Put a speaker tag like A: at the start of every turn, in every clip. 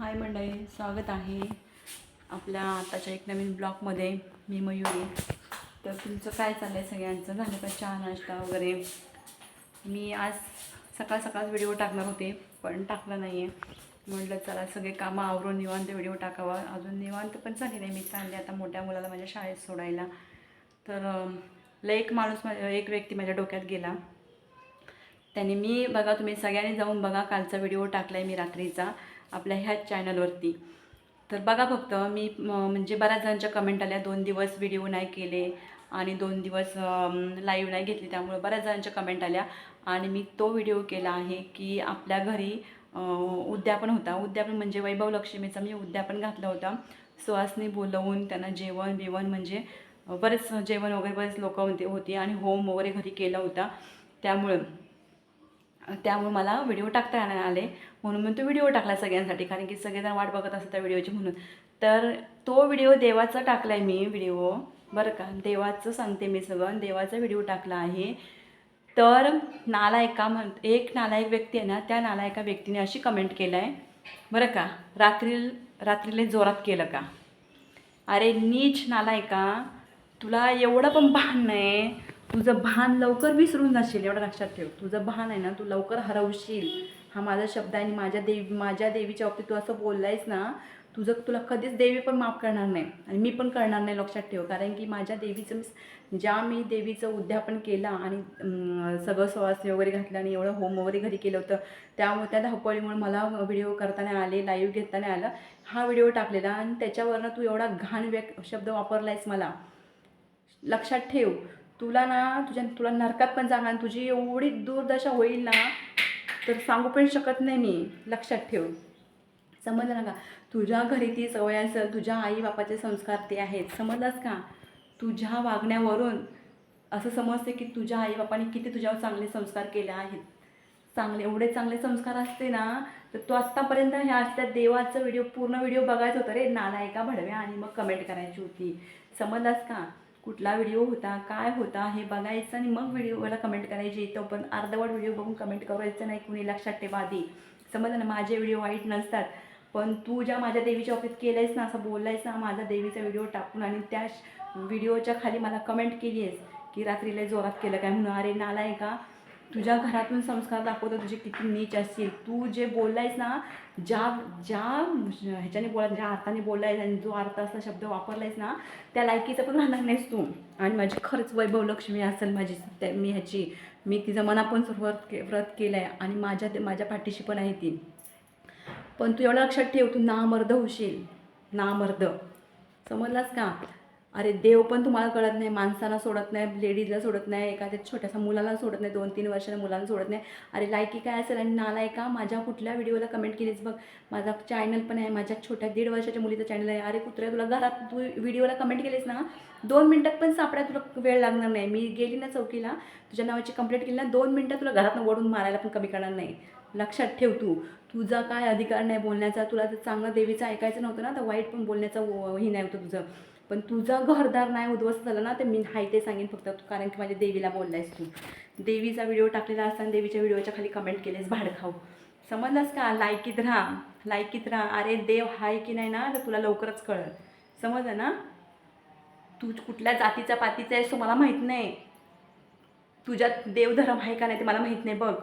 A: हाय मंडळी स्वागत आहे आपल्या आताच्या एक नवीन ब्लॉगमध्ये. मी मयुरी. तर तुमचं काय चाललं आहे सगळ्यांचं? झालं का चहा नाश्ता वगैरे? मी आज सकाळ सकाळ व्हिडिओ टाकणार होते पण टाकला नाही आहे म्हटलं चला सगळे कामं आवरून निवांत व्हिडिओ टाकावा. अजून निवांत पण झाली नाही. मी चालले आता मोठ्या मुलाला माझ्या शाळेत सोडायला. तर लय एक माणूस माझ्या एक व्यक्ती माझ्या डोक्यात गेला. त्याने मी बघा तुम्ही सगळ्यांनी जाऊन बघा कालचा व्हिडिओ टाकला आहे मी रात्रीचा. आपल्या ह्याच चॅनलवरती तर बघा फक्त मी म्हणजे बऱ्याच जणांच्या कमेंट आल्या दोन दिवस व्हिडिओ नाही केले आणि दोन दिवस लाईव्ह नाही घेतली त्यामुळे बऱ्याच जणांच्या कमेंट आल्या. आणि मी तो व्हिडिओ केला आहे की आपल्या घरी उद्यापन होता. उद्यापन म्हणजे वैभव लक्ष्मीचा मी उद्यापन घातला होता. सुहासनी बोलवून त्यांना जेवण बिवण म्हणजे बरेच जेवण वगैरे बरेच लोक होते होती आणि होम वगैरे घरी केला होता. त्यामुळं त्यामुळे मला व्हिडिओ टाकता येणार आले म्हणून मी तो व्हिडिओ टाकला सगळ्यांसाठी कारण की सगळेजण वाट बघत असतात त्या व्हिडिओची म्हणून. तर तो व्हिडिओ देवाचा टाकला आहे मी व्हिडिओ बरं का. देवाचं सांगते मी सगळं देवाचा व्हिडिओ टाकला आहे. तर नालायका म्हण एक नालायक व्यक्ती आहे ना त्या नालायका व्यक्तीने अशी कमेंट केलं आहे बरं का रात्री रात्रीले जोरात केलं का? अरे नीच नालायका तुला एवढं पण भान नाही. तुझं भान लवकर विसरून जाशील एवढं लक्षात ठेव. तुझं भान आहे ना तू लवकर हरवशील. हा माझा शब्द आहे आणि माझ्या देवी माझ्या देवीच्या बाबतीत तू असं बोललायस ना तुझं तुला कधीच देवी पण माफ करणार नाही. आणि मी पण करणार नाही लक्षात ठेव. कारण की माझ्या देवीचं मी- ज्या मी देवीचं उद्यापन केलं आणि सगळं स्वास्थ्य वगैरे घातलं आणि एवढं होम वगैरे घरी केलं होतं त्यामुळे त्या धावपळीमुळे मला व्हिडिओ करताना आले लाईव्ह घेताना आलं हा व्हिडिओ टाकलेला. आणि त्याच्यावरनं तू एवढा घाण व्यक शब्द वापरलायस मला. लक्षात ठेव. तुला ना तुझ्या तुला नरकात पण जाणार तुझी एवढी दुर्दशा होईल ना तर सांगू पण शकत नाही मी. लक्षात ठेव. समजलं ना का? तुझ्या घरी ती सवय असेल तुझ्या आई बापाचे संस्कार ते आहेत. समजलास का? तुझ्या वागण्यावरून असं समजते की तुझ्या आईबापाने किती तुझ्यावर चांगले संस्कार केले आहेत. चांगले एवढे चांगले संस्कार असते ना तर तू आत्तापर्यंत ह्या असल्या देवाचं व्हिडिओ पूर्ण व्हिडिओ बघायचा होता रे. नालायका भडव्या आणि मग कमेंट करायची होती. समजलास का? कुठला व्हिडिओ होता काय होता हे बघायचं आणि मग व्हिडिओला कमेंट करायची. तो पण अर्धवट व्हिडिओ बघून कमेंट करायचं नाही कुणी लक्षात ठेवा आधी. समजलं ना माझे व्हिडिओ वाईट नसतात. पण तू ज्या माझ्या देवीच्या ऑफिस केलंयस ना असं बोललायस ना माझा देवीचा व्हिडिओ टाकून आणि त्या व्हिडिओच्या खाली मला कमेंट केली आहेस की रात्रीला जोरात केलं काय म्हणून? अरे नालाय का तुझ्या घरातून संस्कार दाखवतो तुझे किती नीच असतील तू जे बोललायस ना ज्या ज्या ह्याच्याने बोला ज्या अर्थाने बोललायस आणि जो अर्थ असा शब्द वापरलायस ना त्या लायकीचं पण राहणार नाहीस तू. आणि माझी खरंच वैभव लक्ष्मी असेल माझी त्या मी ह्याची मी तिचं मनापण व्रत के व्रत केलं आहे आणि माझ्या माझ्या पाठीशी पण आहे ती. पण तू एवढं लक्षात ठेव तू नामर्द होशील. नामर्द. समजलास का? अरे देव पण तुम्हाला कळत नाही माणसाला सोडत नाही लेडीजला सोडत नाही एखाद्या छोट्याशा मुलाला सोडत नाही दोन तीन वर्षाला मुलाला सोडत नाही. अरे लायकी काय असेल आणि नालाय का माझ्या कुठल्या व्हिडिओला कमेंट केलीस बघ. माझा चॅनल पण आहे माझ्या छोट्या दीड वर्षाच्या मुलीचं चॅनल आहे. अरे कुत्र्या तुला घरात तू व्हिडिओला कमेंट केलीस ना दोन मिनटात पण सापड्या तुला वेळ लागणार नाही. मी गेली ना चौकीला तुझ्या नावाची कंप्लेंट केली ना दोन मिनटात तुला घरातनं ओढून मारायला पण कमी करणार नाही. लक्षात ठेव तू. तुझा काय अधिकार नाही बोलण्याचा. तुला जर चांगलं देवीचं ऐकायचं नव्हतं ना तर वाईट पण बोलण्याचा हे नाही होतं तुझं. पण तुझं घरदार नाही उद्ध्वस्त झालं ना तर मी हाय ते सांगेन फक्त तू कारण की माझ्या देवीला बोललायस तू. देवीचा व्हिडिओ टाकलेला असताना देवीच्या व्हिडिओच्या खाली कमेंट केलेस भाडखाऊ. समजलास का? लायकीत राहा. लायकीत राहा. अरे देव हाय की नाही ना तर तुला लवकरच कळल. समजलं ना? तू कुठल्या जातीचा पातीचा आहेस तो मला माहीत नाही. तुझ्यात देवधर्म आहे का नाही ते मला माहीत नाही बघ.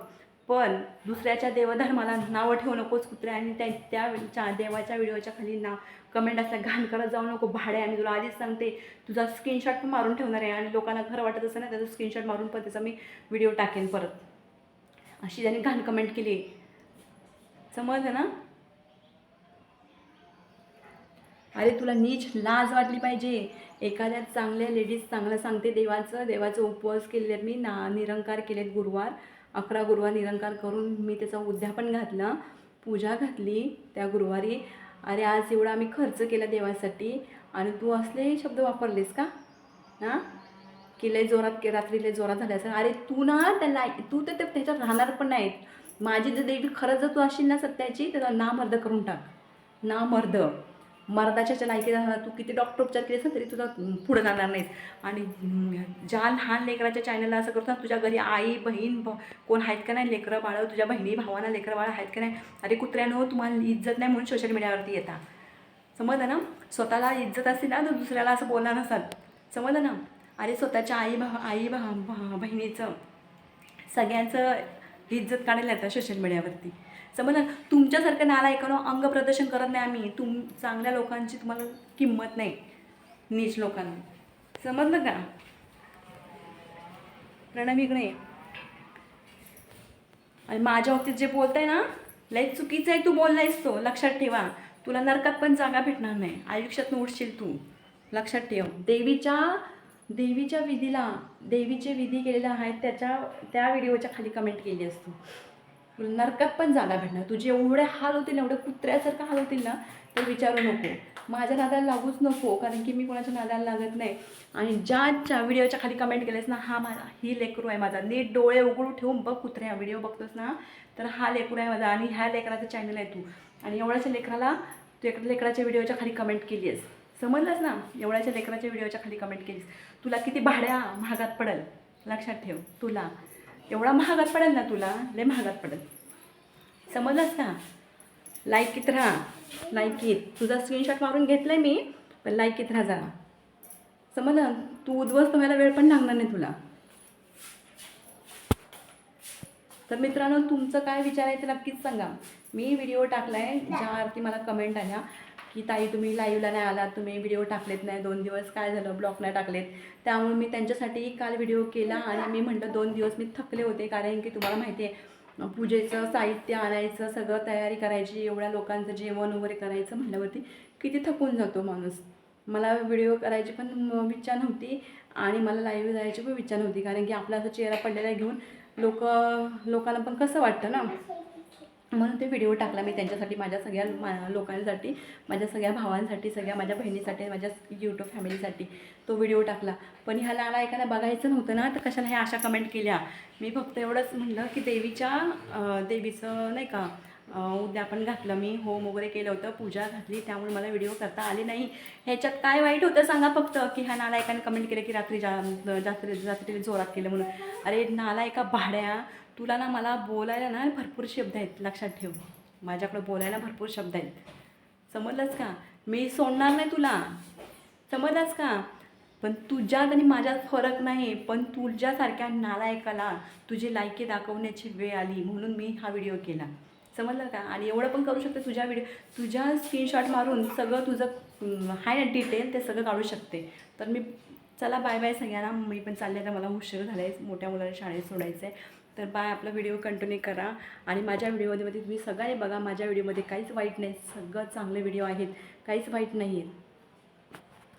A: पण दुसऱ्याच्या देवधर्माला नावं ठेवू नकोस कुत्र्या आणि त्या त्या देवाच्या व्हिडिओच्या खाली नाव कमेंट असल्या घाण करत जाऊ नको. भाडे आणि तुला आधीच सांगते. तुझा स्क्रीनशॉट पण मारून ठेवणार आहे आणि लोकांना खरं वाटत असं ना त्याचा स्क्रीनशॉट मारून पण त्याचा मी व्हिडिओ टाकेन परत. अशी त्यांनी घाण कमेंट केली समजलं ना? अरे तुला नीच लाज वाटली पाहिजे. एखाद्या चांगल्या लेडीज चांगलं सांगते. देवाचं देवाचं उपवास केले आहेत मी ना निरंकार केलेत गुरुवार. अकरा गुरुवार निरंकार करून मी त्याचं उद्यापन घातलं पूजा घातली त्या गुरुवारी. अरे आज एवढा आम्ही खर्च केला देवासाठी. आणि तू असले शब्द वापरलेस का? हां? की लय जोरात के रात्री लय जोरात झाले असं. अरे तू ना त्याला तू तर त्याच्यात राहणार पण नाही माझी जर देवी खरंच जर तू असशील ना सत्याची तर नामर्द करून टाक. नामर्द. मर्दाच्या लायकीचा झाला तू किती डॉक्टर उपचार केले असं तरी तुझा पुढं जाणार नाहीस. आणि ज्या लहान लेकराच्या चॅनलला असं करतो ना तुझ्या घरी आई बहीण कोण आहेत का नाही लेकरं बाळं तुझ्या बहिणी भावांना लेकरं बाळं आहेत का नाही अरे कुत्र्यानं तुम्हाला इज्जत नाही म्हणून सोशल मीडियावरती येता. समजलं ना? स्वतःला इज्जत असते ना तर दुसऱ्याला असं बोलणार नसतात. समजलं ना? अरे स्वतःच्या आई भा आई भा भा- बहिणीचं सगळ्यांचं इज्जत काढायला येतं सोशल मीडियावरती समजलं तुमच्यासारखं नालायकानं अंग प्रदर्शन करत नाही आम्ही. तुम चांगल्या लोकांची तुम्हाला किंमत नाही. नीच लोकांना. समजलं का? प्रणव इकडे आणि माझ्या बाबतीत जे बोलताय ना लय चुकीचं आहे तू बोललायस तो. लक्षात ठेवा. तुला नरकात पण जागा भेटणार नाही. आयुष्यात उठशील तू. लक्षात ठेव. देवीच्या देवीच्या विधीला देवीचे विधी केलेला आहेत त्याच्या त्या व्हिडिओच्या खाली कमेंट केली असतो तुला नरकात पण जागा भेटणार. तुझे एवढे हाल होतील एवढे कुत्र्यासारखं हाल होतील ना तर विचारू नको. माझ्या नादाला लागूच नको कारण की मी कोणाच्या नादाला लागत नाही. आणि ज्याच्या व्हिडिओच्या खाली कमेंट केलेस ना हा माझा ही लेकरू आहे माझा. नीट डोळे उघडून ठेवून बघ कुत्र्या व्हिडिओ बघतोस ना तर हा लेकरू आहे माझा आणि ह्या लेकराचं चॅनल आहे तू. आणि एवढ्याच्या लेकराला तू एका लेकराच्या व्हिडिओच्या खाली कमेंट केली आहेस समजलंस ना? एवढ्याच्या लेकराच्या व्हिडिओच्या खाली कमेंट केलीस. तुला किती भाड्या महागात पडेल? लक्षात ठेव. तुला. एवढा महागात पडेल ना तुला? लय महागात पडेल. समजलंच का? लायकीत राहा. लायकीत तुझा स्क्रीनशॉट मारून घेतला आहे मी पण लायकीत राहा जरा. समजलं? तू उद्ध्वस्त व्हायला वेळ पण लागणार नाही तुला. तर मित्रांनो तुमचं काय विचार आहे ते नक्कीच सांगा. मी व्हिडिओ टाकला आहे ज्यावरती मला कमेंट आल्या की ताई तुम्ही लाईव्हला नाही आलात तुम्ही व्हिडिओ टाकलेत नाही दोन दिवस काय झालं ब्लॉक नाही टाकलेत. त्यामुळे मी त्यांच्यासाठी काल व्हिडिओ केला आणि मी म्हटलं दोन दिवस मी थकले होते कारण की तुम्हाला माहिती आहे पूजेचं साहित्य आणायचं सगळं तयारी करायची एवढ्या लोकांचं जेवण वगैरे करायचं म्हटल्यावरती किती थकून जातो माणूस. मला व्हिडिओ करायची पण म- इच्छा नव्हती आणि मला लाईव्ह जायची पण इच्छा नव्हती कारण की आपला असं चेहरा पडलेला घेऊन लोक लोकांना पण कसं वाटतं ना? म्हणून ते व्हिडिओ टाकला मी त्यांच्यासाठी माझ्या सगळ्या मा लोकांसाठी माझ्या सगळ्या भावांसाठी सगळ्या माझ्या बहिणीसाठी माझ्या यूट्यूब फॅमिलीसाठी तो व्हिडिओ टाकला. पण ह्या लाला एखादा बघायचं नव्हतं ना तर कशाला ह्या अशा कमेंट केल्या? मी फक्त एवढंच म्हणलं की देवीच्या देवीचं नाही का उद्यापन घातलं मी होम वगैरे केलं होतं पूजा घातली त्यामुळे मला व्हिडिओ करता आले नाही. ह्याच्यात काय वाईट होतं सांगा फक्त की ह्या नालायकाने कमेंट केलं की रात्री जा रात्री रात्री जोरात केलं म्हणून. अरे नालायका भाड्या तुला ना मला बोलायला ना भरपूर शब्द आहेत लक्षात ठेव. माझ्याकडे बोलायला भरपूर शब्द आहेत. समजलंच का? मी सोडणार नाही तुला. समजलंच का? पण तुझ्यात आणि माझ्यात फरक नाही पण तुझ्यासारख्या नालायकाला तुझी लायकी दाखवण्याची वेळ आली म्हणून मी हा व्हिडिओ केला. समजलं का? आणि एवढं पण करू शकते तुझ्या व्हिडिओ तुझ्या स्क्रीनशॉट मारून सगळं तुझं हाय ना डिटेल ते सगळं काढू शकते. तर मी चला बाय बाय सगळ्यांना. मी पण चालले तर मला उशीर झाला आहे मोठ्या मुलाला शाळेत सोडायचं आहे तर बाय आपला व्हिडिओ कंटिन्यू करा. आणि माझ्या व्हिडिओमध्ये तुम्ही सगळ्यांनी बघा माझ्या व्हिडिओमध्ये काहीच वाईट नाही. सगळं चांगले व्हिडिओ आहेत. काहीच वाईट नाही आहेत